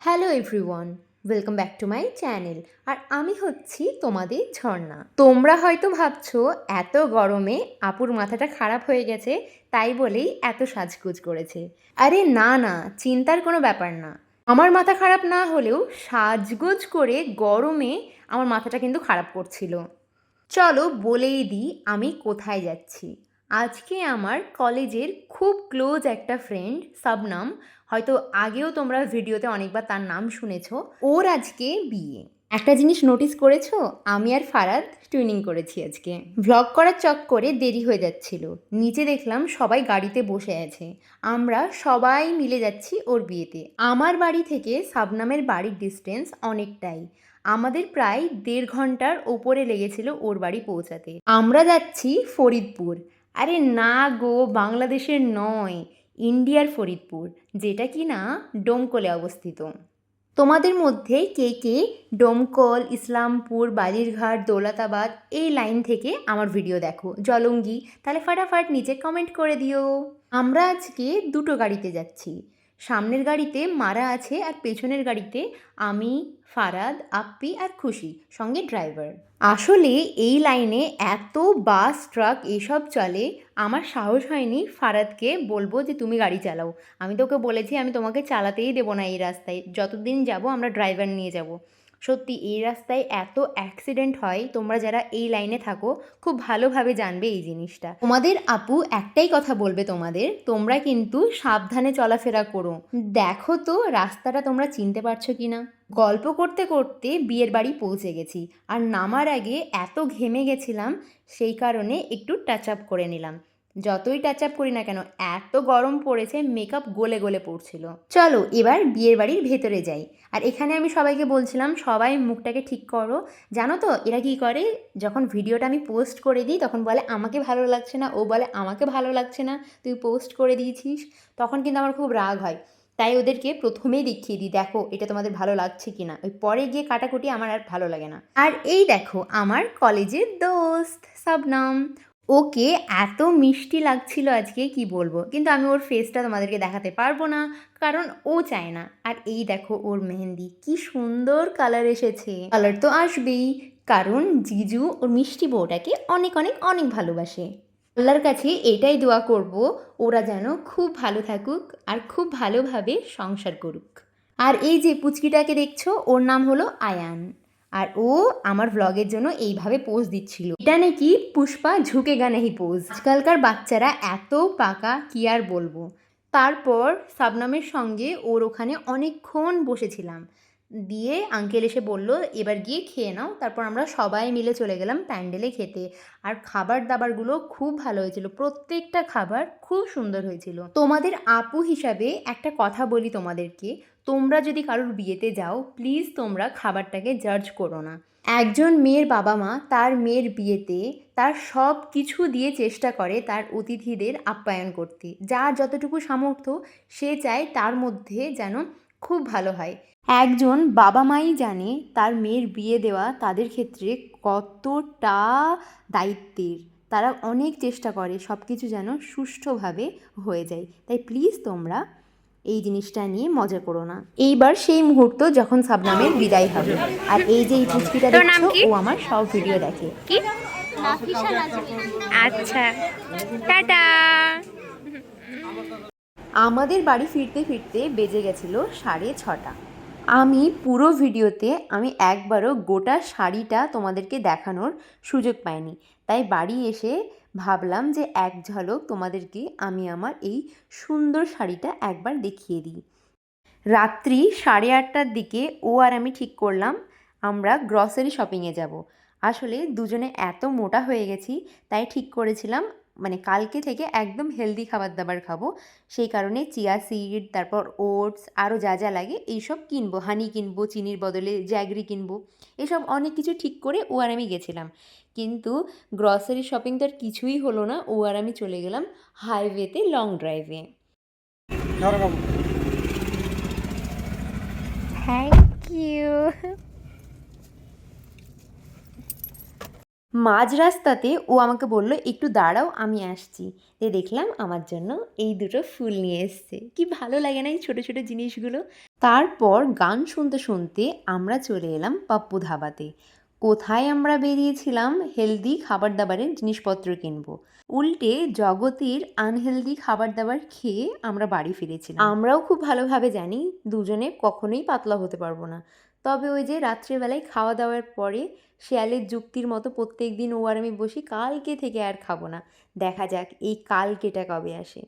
Hello everyone welcome back to my channel আর আমি হচ্ছি তোমাদের ঝর্ণা। তোমরা হয়তো ভাবছ, এত গরমে আপুর মাথাটা খারাপ হয়ে গেছে, তাই বলেই এত সাজগোজ করেছে। আরে না না, চিন্তার কোনো ব্যাপার না। আমার মাথা খারাপ না হলেও সাজগোজ করে গরমে আমার মাথাটা কিন্তু খারাপ করছিল। চলো বলেই দিই আমি কোথায় যাচ্ছি। আজকে আমার কলেজের খুব ক্লোজ একটা ফ্রেন্ড, সাবনাম, হয়তো আগেও তোমরা ভিডিওতে অনেকবার তার নাম শুনেছো, ওর আজকে বিয়ে। একটা জিনিস নোটিস করেছ? আমি আর ফারাদ টুইনিং করেছি আজকে। ভ্লগ করার চক করে দেরি হয়ে যাচ্ছিল। নিচে দেখলাম সবাই গাড়িতে বসে আছে। আমরা সবাই মিলে যাচ্ছি ওর বিয়েতে। আমার বাড়ি থেকে সাবনামের বাড়ির ডিস্টেন্স অনেকটাই। আমাদের প্রায় দেড় ঘণ্টার ওপরে লেগেছিল ওর বাড়ি পৌঁছাতে। আমরা যাচ্ছি ফরিদপুর। আরে না গো, বাংলাদেশের নয়, ইন্ডিয়ার ফরিদপুর, যেটা কি না ডোমকলে অবস্থিত। তোমাদের মধ্যে কে কে ডোমকল, ইসলামপুর, বালিরঘাট, দৌলতাবাদ এই লাইন থেকে আমার ভিডিও দেখো? জলঙ্গি, তাহলে ফাটাফাট নিচে কমেন্ট করে দিও। আমরা আজকে দুটো গাড়িতে যাচ্ছি। সামনের গাড়িতে মারা আছে আর পেছনের গাড়িতে আমি, ফারাদ আপ্পি আর খুশি সঙ্গে ড্রাইভার। আসলে এই লাইনে এত বাস, ট্রাক এসব চলে, আমার সাহস হয়নি ফারাদকে বলব যে তুমি গাড়ি চালাও। আমি তোকে বলেছি আমি তোমাকে চালাতেই দেবো না এই রাস্তায়। যতদিন যাব আমরা ড্রাইভার নিয়ে যাব। সত্যি এই রাস্তায় এত অ্যাক্সিডেন্ট হয়, তোমরা যারা এই লাইনে থাকো, খুব ভালোভাবে জানবে এই জিনিসটা। তোমাদের আপু একটাই কথা বলবে তোমাদের, তোমরা কিন্তু সাবধানে চলাফেরা করো। দেখো তো রাস্তাটা তোমরা চিনতে পারছ কি না গল্প করতে করতে বিয়ের বাড়ি পৌঁছে গেছি, আর নামার আগে এত ঘেমে গেছিলাম, সেই কারণে একটু টাচ আপ করে নিলাম। যতই টাচ আপ করি না কেন, এত গরম পড়েছে মেকআপ গলে গলে পড়ছিল। চলো, এবার বিয়ের বাড়ির ভেতরে যাই। আর এখানে আমি সবাইকে বলছিলাম, সবাই মুখটাকে ঠিক করো। জানো তো, এরা কি করে? যখন ভিডিওটা আমি পোস্ট করে দিই, তখন বলে, আমাকে ভালো লাগছে না। ও বলে, আমাকে ভালো লাগছে না, তুই পোস্ট করে দিয়েছিস। তখন কিন্তু আমার খুব রাগ হয়। তাই ওদেরকে প্রথমেই দেখিয়ে দিই, দেখো, এটা তোমাদের ভালো লাগছে কি না ওই পরে গিয়ে কাটাকুটি আমার আর ভালো লাগে না। আর এই দেখো, আমার কলেজের দোস্ত, সাবনাম। ওকে এত মিষ্টি লাগছিল আজকে, কি বলব? কিন্তু আমি ওর ফেসটা তোমাদেরকে দেখাতে পারব না, কারণ ও চায় না। আর এই দেখো ওর মেহেন্দি, কি সুন্দর কালার এসেছে। কালার তো আসবেই, কারণ জিজু ওর মিষ্টি বউটাকে অনেক অনেক অনেক ভালোবাসে। আল্লাহর কাছে এটাই দোয়া করব, ওরা যেন খুব ভালো থাকুক আর খুব ভালোভাবে সংসার করুক। আর এই যে পুচকিটাকে দেখছ, ওর নাম হলো আয়ান। আর ও আমার ভ্লগের জন্য এইভাবে পোজ দিচ্ছিল। এটা নাকি পুষ্পা ঝুঁকে গানেহি পোজ আজকালকার বাচ্চারা এত পাকা কি আর বলব? তারপর সাবনামের সঙ্গে ওর ওখানে অনেকক্ষণ বসেছিলাম। দিয়ে আঙ্কেল এসে বলল, এবার গিয়ে খেয়ে নাও। তারপর আমরা সবাই মিলে চলে গেলাম প্যান্ডেলে খেতে। আর খাবার দাবারগুলো খুব ভালো হয়েছিল। প্রত্যেকটা খাবার খুব সুন্দর হয়েছিল। তোমাদের আপু হিসাবে একটা কথা বলি তোমাদেরকে। তোমরা যদি কারোর বিয়েতে যাও প্লিজ তোমরা খাবারটাকে জাজ করো না। একজন মেয়ের বাবা মা তার মেয়ের বিয়েতে তার সব কিছু দিয়ে চেষ্টা করে তার অতিথিদের আপ্যায়ন করতে। যার যতটুকু সামর্থ্য সে চায় তার মধ্যে যেন খুব ভালো হয়। একজন বাবা মাই জানে তার মেয়ের বিয়ে দেওয়া তাদের ক্ষেত্রে কতটা দায়িত্বের। তারা অনেক চেষ্টা করে সব কিছু যেন সুষ্ঠুভাবে হয়ে যায়। তাই প্লিজ তোমরা এই জিনিসটা নিয়ে মজা করো না। এইবার সেই মুহূর্ত যখন সাবনামের বিদায় হবে। আর এই যে এই পুচকিটা দেখছ ও আমার সব ভিডিও দেখে। কি? আচ্ছা। টাটা। আমাদের বাড়ি ফিরতে ফিরতে বেজে গেছিল সাড়ে ছটা। আমি পুরো ভিডিওতে আমি একবারও গোটা শাড়িটা তোমাদেরকে দেখানোর সুযোগ পাইনি। তাই বাড়ি এসে ভাবলাম যে এক ঝলক তোমাদেরকে আমি আমার এই সুন্দর শাড়িটা একবার দেখিয়ে দিই। রাত্রি সাড়ে আটটার দিকে ও আর আমি ঠিক করলাম, আমরা গ্রসারি শপিংয়ে যাব। আসলে দুজনে এত মোটা হয়ে গেছি, তাই ঠিক করেছিলাম মানে কালকে থেকে একদম হেলদি খাবার দাবার খাব। সেই কারণে চিয়া সিড তারপর ওটস আরও যা যা লাগে এইসব কিনবো। হানি কিনবো চিনির বদলে জ্যাগরি কিনবো। এসব অনেক কিছু ঠিক করে ও আর আমি গেছিলাম। কিন্তু গ্রসারি শপিং তো আর কিছুই হলো না। ও আর আমি চলে গেলাম হাইওয়েতে লং ড্রাইভে থ্যাংক ইউ মাঝ রাস্তাতে ও আমাকে বলল, একটু দাঁড়াও, আমি আসছি। এ দেখলাম আমার জন্য এই দুটো ফুল নিয়ে এসছে। কি ভালো লাগে না এই ছোটো ছোটো জিনিসগুলো? তারপর গান শুনতে শুনতে আমরা চলে এলাম পাপ্পু ধাবাতে। কোথায় আমরা বেরিয়েছিলাম? হেলদি খাবার দাবারের জিনিসপত্র কিনবো। উল্টে জগতের আনহেলদি খাবার দাবার খেয়ে আমরা বাড়ি ফিরেছিলাম। আমরাও খুব ভালোভাবে জানি, দুজনে কখনোই পাতলা হতে পারব না। তবে ওই যে রাত্রিবেলায় খাওয়া দাওয়ার পরে শেয়ালের যুক্তির মতো প্রত্যেক দিন ও আর আমি বসি কালকে থেকে আর খাব না। দেখা যাক এই কালকেটা কবে আসে।